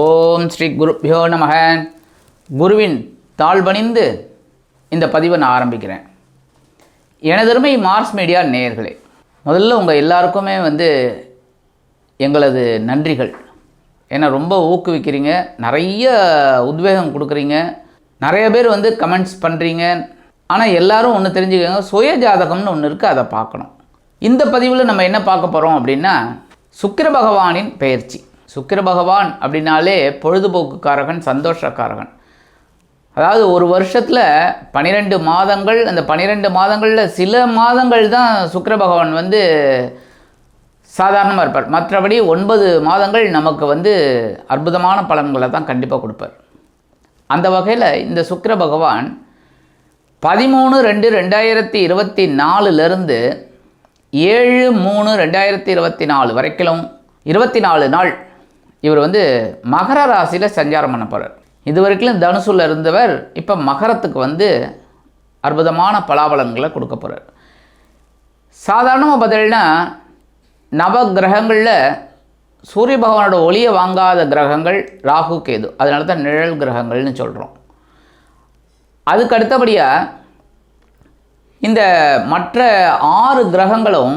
ஓம் ஸ்ரீ குருப்பியோ நமக. குருவின் தாழ்பணிந்து இந்த பதிவை நான் ஆரம்பிக்கிறேன். எனதருமை மார்ஸ் மீடியா நேயர்களே முதல்ல உங்கள் எல்லாருக்குமே வந்து எங்களது நன்றிகள். ஏன்னா ரொம்ப ஊக்குவிக்கிறீங்க நிறைய உத்வேகம் கொடுக்குறீங்க நிறைய பேர் வந்து கமெண்ட்ஸ் பண்ணுறீங்க ஆனால் எல்லாரும் ஒன்று தெரிஞ்சுக்கோங்க சுய ஜாதகம்னு ஒன்று இருக்குது அதை பார்க்கணும். இந்த பதிவில் நம்ம என்ன பார்க்க போகிறோம் அப்படின்னா சுக்கிர பகவானின் பெயர்ச்சி. சுக்கிர பகவான் அப்படின்னாலே பொழுதுபோக்குக்காரகன் சந்தோஷக்காரகன். அதாவது ஒரு வருஷத்தில் பன்னிரெண்டு மாதங்கள் அந்த பன்னிரெண்டு மாதங்களில் சில மாதங்கள் தான் சுக்கிர பகவான் வந்து சாதாரணமாக இருப்பார். மற்றபடி ஒன்பது மாதங்கள் நமக்கு வந்து அற்புதமான பலன்களை தான் கண்டிப்பாக கொடுப்பார். அந்த வகையில் இந்த சுக்கிர பகவான் பதிமூணு ரெண்டு ரெண்டாயிரத்தி இருபத்தி நாலுலேருந்து ஏழு மூணு ரெண்டாயிரத்தி இருபத்தி நாலு வரைக்கும் இருபத்தி நாலு நாள் இவர் வந்து மகர ராசியில் சஞ்சாரம் பண்ண போகிறார் இது வரைக்கும் தனுசுல இருந்தவர் இப்போ மகரத்துக்கு வந்து அற்புதமான பலாபலன்களை கொடுக்க போகிறார் சாதாரணமாக பார்த்தீங்கன்னா நவ கிரகங்களில் சூரிய பகவானோட ஒளியை வாங்காத கிரகங்கள் ராகு கேது. அதனால தான் நிழல் கிரகங்கள்னு சொல்கிறோம் அதுக்கு அடுத்தபடியாக இந்த மற்ற ஆறு கிரகங்களும்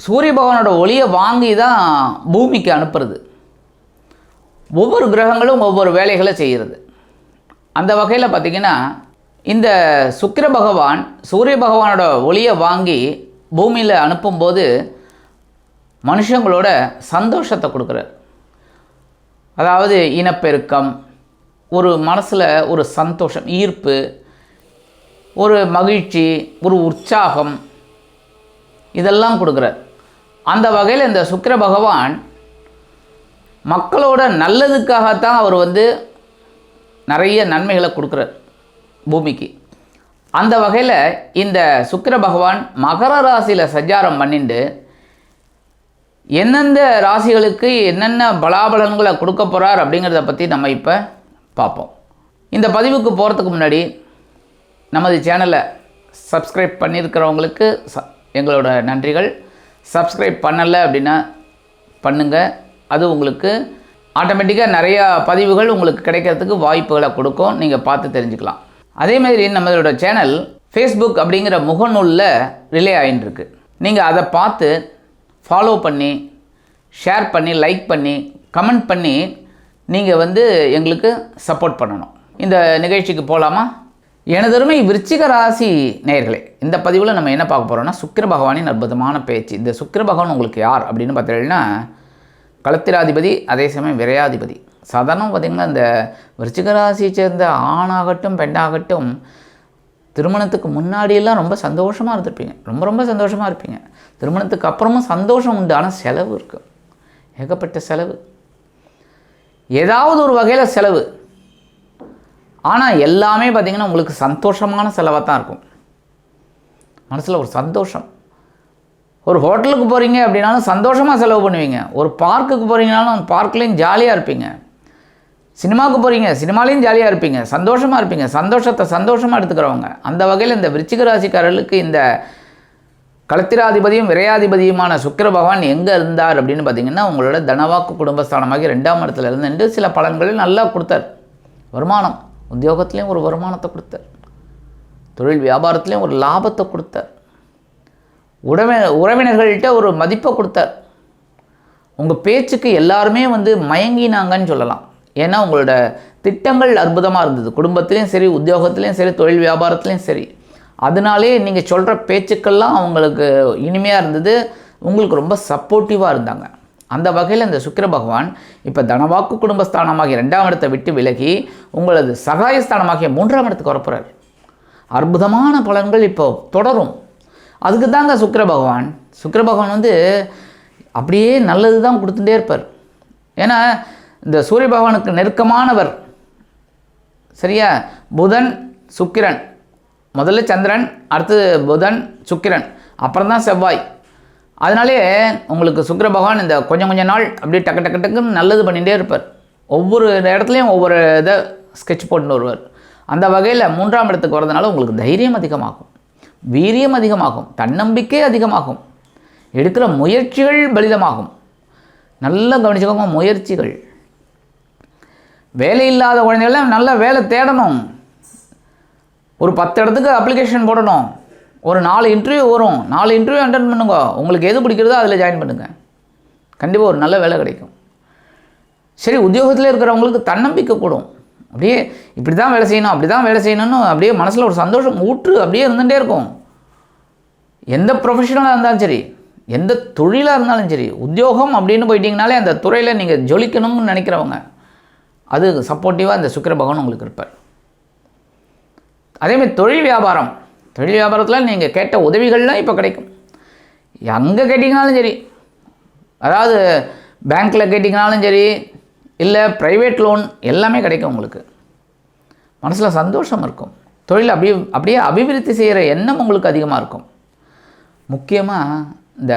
சூரிய பகவானோட ஒளியை வாங்கி தான் பூமிக்கு அனுப்புறது. ஒவ்வொரு கிரகங்களும் ஒவ்வொரு வேலைகளை செய்கிறது. அந்த வகையில் பார்த்திங்கன்னா இந்த சுக்கிர பகவான் சூரிய பகவானோட ஒளியை வாங்கி பூமியில் அனுப்பும்போது மனுஷங்களோட சந்தோஷத்தை கொடுக்குறார். அதாவது இனப்பெருக்கம் ஒரு மனசில் ஒரு சந்தோஷம் ஈர்ப்பு ஒரு மகிழ்ச்சி ஒரு உற்சாகம் இதெல்லாம் கொடுக்குறார். அந்த வகையில் இந்த சுக்கிர பகவான் மக்களோட நல்லதுக்காகத்தான் அவர் வந்து நிறைய நன்மைகளை கொடுக்குறார் பூமிக்கு. அந்த வகையில் இந்த சுக்கர பகவான் மகர ராசியில் சஞ்சாரம் பண்ணிட்டு எந்தெந்த ராசிகளுக்கு என்னென்ன பலாபலன்களை கொடுக்க போகிறார் அப்படிங்கிறத பற்றி நம்ம இப்போ பார்ப்போம். இந்த பதிவுக்கு போகிறதுக்கு முன்னாடி நமது சேனலை சப்ஸ்கிரைப் பண்ணியிருக்கிறவங்களுக்கு ச எங்களோட நன்றிகள். சப்ஸ்கிரைப் பண்ணலை அப்படின்னா பண்ணுங்கள் அது உங்களுக்கு ஆட்டோமேட்டிக்காக நிறையா பதிவுகள் உங்களுக்கு கிடைக்கிறதுக்கு வாய்ப்புகளை கொடுக்கும். நீங்கள் பார்த்து தெரிஞ்சுக்கலாம். அதே மாதிரி நம்மளோட சேனல் ஃபேஸ்புக் அப்படிங்கிற முகநூலில் ரிலே ஆகிட்டுருக்கு நீங்கள் அதை பார்த்து ஃபாலோ பண்ணி ஷேர் பண்ணி லைக் பண்ணி கமெண்ட் பண்ணி நீங்கள் வந்து எங்களுக்கு சப்போர்ட் பண்ணணும். இந்த நிகழ்ச்சிக்கு போகலாமா எனதருமை விருச்சிக ராசி நேயர்களே இந்த பதிவில் நம்ம என்ன பார்க்க போகிறோம்னா சுக்கிர பகவானின் அற்புதமான பேச்சு. இந்த சுக்கிர பகவான் உங்களுக்கு யார் அப்படின்னு பார்த்தீங்கன்னா களத்திராதிபதி அதே சமயம் விரையாதிபதி. சதனம் பார்த்திங்கன்னா இந்த விருச்சிகராசியை சேர்ந்த ஆணாகட்டும் பெண்ணாகட்டும் திருமணத்துக்கு முன்னாடியெல்லாம் ரொம்ப சந்தோஷமாக இருந்திருப்பீங்க. ரொம்ப ரொம்ப சந்தோஷமாக இருப்பீங்க. திருமணத்துக்கு அப்புறமும் சந்தோஷம் உண்டு. ஆனால் செலவு இருக்கும் ஏகப்பட்ட செலவு. ஏதாவது ஒரு வகையில் செலவு. ஆனால் எல்லாமே பார்த்திங்கன்னா உங்களுக்கு சந்தோஷமான செலவாக தான் இருக்கும். மனசில் ஒரு சந்தோஷம். ஒரு ஹோட்டலுக்கு போகிறீங்க அப்படின்னாலும் சந்தோஷமாக செலவு பண்ணுவீங்க. ஒரு பார்க்குக்கு போகிறீங்கனாலும் பார்க்லேயும் ஜாலியாக இருப்பீங்க. சினிமாவுக்கு போகிறீங்க சினிமாலேயும் ஜாலியாக இருப்பீங்க சந்தோஷமாக இருப்பீங்க சந்தோஷத்தை சந்தோஷமாக எடுத்துக்கிறவங்க. அந்த வகையில் இந்த விருச்சிக ராசிக்காரர்களுக்கு இந்த களத்திராதிபதியும் விரையாதிபதியுமான சுக்கிர பகவான் எங்கே இருந்தார் அப்படின்னு பார்த்தீங்கன்னா உங்களோட தனவாக்கு குடும்பஸ்தானமாகி ரெண்டாம் இடத்துல இருந்துட்டு சில பலன்களை நல்லா கொடுத்தார். வருமானம் உத்தியோகத்துலேயும் ஒரு வருமானத்தை கொடுத்தார். தொழில் வியாபாரத்துலேயும் ஒரு லாபத்தை கொடுத்தார். உடமை உறவினர்கள்கிட்ட ஒரு மதிப்பை கொடுத்தார். உங்கள் பேச்சுக்கு எல்லாருமே வந்து மயங்கினாங்கன்னு சொல்லலாம். ஏன்னா உங்களோட திட்டங்கள் அற்புதமாக இருந்தது. குடும்பத்துலேயும் சரி உத்தியோகத்துலேயும் சரி தொழில் வியாபாரத்துலேயும் சரி. அதனாலே நீங்கள் சொல்கிற பேச்சுக்கள்லாம் அவங்களுக்கு இனிமையாக இருந்தது. உங்களுக்கு ரொம்ப சப்போர்ட்டிவாக இருந்தாங்க. அந்த வகையில் இந்த சுக்கிர பகவான் இப்போ தனவாக்கு குடும்பஸ்தானமாகிய ரெண்டாம் இடத்தை விட்டு விலகி உங்களது சகாயஸ்தானமாகிய மூன்றாம் இடத்துக்கு வரப்போகிறார் அற்புதமான பலன்கள் இப்போ தொடரும். அதுக்கு தாங்க சுக்கிர பகவான். சுக்கர பகவான் வந்து அப்படியே நல்லது தான் கொடுத்துட்டே இருப்பார். ஏன்னா இந்த சூரிய பகவானுக்கு நெருக்கமானவர். சரியா? புதன் சுக்கிரன். முதல்ல சந்திரன் அடுத்து புதன் சுக்கிரன். அப்புறம் தான் செவ்வாய். அதனாலே உங்களுக்கு சுக்கிர பகவான் இந்த கொஞ்சம் கொஞ்ச நாள் அப்படியே டக்கு டக்கு டக்குன்னு நல்லது பண்ணிகிட்டே இருப்பார். ஒவ்வொரு இடத்துலையும் ஒவ்வொரு இதை ஸ்கெட்ச் போட்டுன்னு வருவார். அந்த வகையில் மூன்றாம் இடத்துக்கு வரதுனால உங்களுக்கு தைரியம் அதிகமாகும். வீரியம் அதிகமாகும் தன்னம்பிக்கை அதிகமாகும் எடுக்கிற முயற்சிகள் பலிதமாகும். நல்லா கவனிச்சுக்கோங்க முயற்சிகள். வேலை இல்லாத குழந்தைகள்லாம் நல்ல வேலை தேடணும். ஒரு பத்து இடத்துக்கு அப்ளிகேஷன் போடணும். ஒரு நாலு இன்டர்வியூ வரும். நாலு இன்டர்வியூ அட்டன் பண்ணுங்க. உங்களுக்கு எது பிடிக்கிறதோ அதில் ஜாயின் பண்ணுங்கள் கண்டிப்பாக ஒரு நல்ல வேலை கிடைக்கும். சரி உத்தியோகத்தில் இருக்கிறவங்களுக்கு தன்னம்பிக்கை கூடும். அப்படியே இப்படி தான் வேலை செய்யணும் அப்படி தான் வேலை செய்யணும்னு அப்படியே மனசில் ஒரு சந்தோஷம் ஊற்று அப்படியே இருந்துகிட்டே இருக்கும். எந்த ப்ரொஃபஷனலாக இருந்தாலும் சரி எந்த தொழிலாக இருந்தாலும் சரி உத்தியோகம் அப்படின்னு போயிட்டீங்கனாலே அந்த துறையில் நீங்கள் ஜொலிக்கணும்னு நினைக்கிறவங்க அது சப்போர்ட்டிவாக அந்த சுக்கர பகவான் உங்களுக்கு இருப்பார். அதேமாதிரி தொழில் வியாபாரம் தொழில் வியாபாரத்தில் நீங்கள் கேட்ட உதவிகள்லாம் இப்போ கிடைக்கும். எங்கே கேட்டிங்கனாலும் சரி அதாவது பேங்க்கில் கேட்டிங்கனாலும் சரி இல்லை ப்ரைவேட் லோன் எல்லாமே கிடைக்கும் உங்களுக்கு. மனசில் சந்தோஷம் இருக்கும். தொழில் அப்படியே அப்படியே அபிவிருத்தி செய்கிற எண்ணம் உங்களுக்கு அதிகமாக இருக்கும். முக்கியமாக இந்த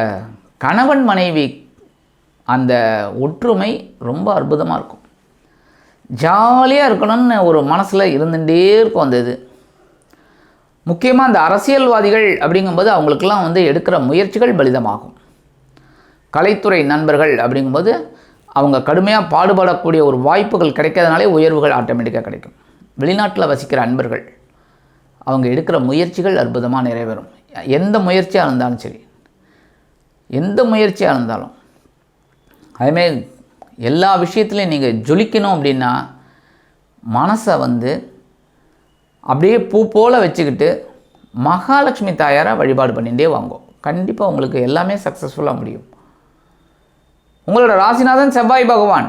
கணவன் மனைவி அந்த ஒற்றுமை ரொம்ப அற்புதமாக இருக்கும். ஜாலியாக இருக்கணும்னு ஒரு மனசில் இருந்துகிட்டே இருக்கும் அந்த இது. முக்கியமாக அந்த அரசியல்வாதிகள் அப்படிங்கும்போது அவங்களுக்கெல்லாம் வந்து எடுக்கிற முயற்சிகள் பலிதமாகும். கலைத்துறை நண்பர்கள் அப்படிங்கும்போது அவங்க கடுமையாக பாடுபடக்கூடிய ஒரு வாய்ப்புகள் கிடைக்காதனாலே உயர்வுகள் ஆட்டோமேட்டிக்காக கிடைக்கும். வெளிநாட்டில் வசிக்கிற அன்பர்கள் அவங்க எடுக்கிற முயற்சிகள் அற்புதமாக நிறைவேறும். எந்த முயற்சியாக இருந்தாலும் சரி. எந்த முயற்சியாக இருந்தாலும் அதுமாரி எல்லா விஷயத்துலையும் நீங்கள் ஜொலிக்கணும் அப்படின்னா மனசை வந்து அப்படியே பூ போல் வச்சுக்கிட்டு மகாலட்சுமி தாயாரை வழிபாடு பண்ணிகிட்டே வாங்கும் கண்டிப்பாக உங்களுக்கு எல்லாமே சக்ஸஸ்ஃபுல்லாக முடியும். உங்களோட ராசிநாதன் செவ்வாய் பகவான்.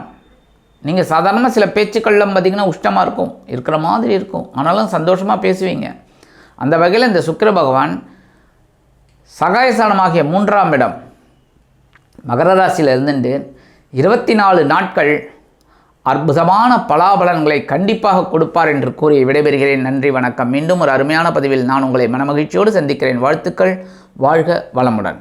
நீங்கள் சாதாரணமாக சில பேச்சுக்கள்லாம் பார்த்தீங்கன்னா உஷ்டமாக இருக்கும். இருக்கிற மாதிரி இருக்கும். ஆனாலும் சந்தோஷமாக பேசுவீங்க. அந்த வகையில் இந்த சுக்கிர பகவான் சகாயஸ்தானமாகிய மூன்றாம் இடம். மகர ராசியில் இருந்துட்டு இருபத்தி நாலு நாட்கள் அற்புதமான பலாபலன்களை கண்டிப்பாக கொடுப்பார் என்று கூறி விடைபெறுகிறேன். நன்றி வணக்கம். மீண்டும் ஒரு அருமையான பதிவில் நான் உங்களை மனமகிழ்ச்சியோடு சந்திக்கிறேன். வாழ்த்துக்கள். வாழ்க வளமுடன்.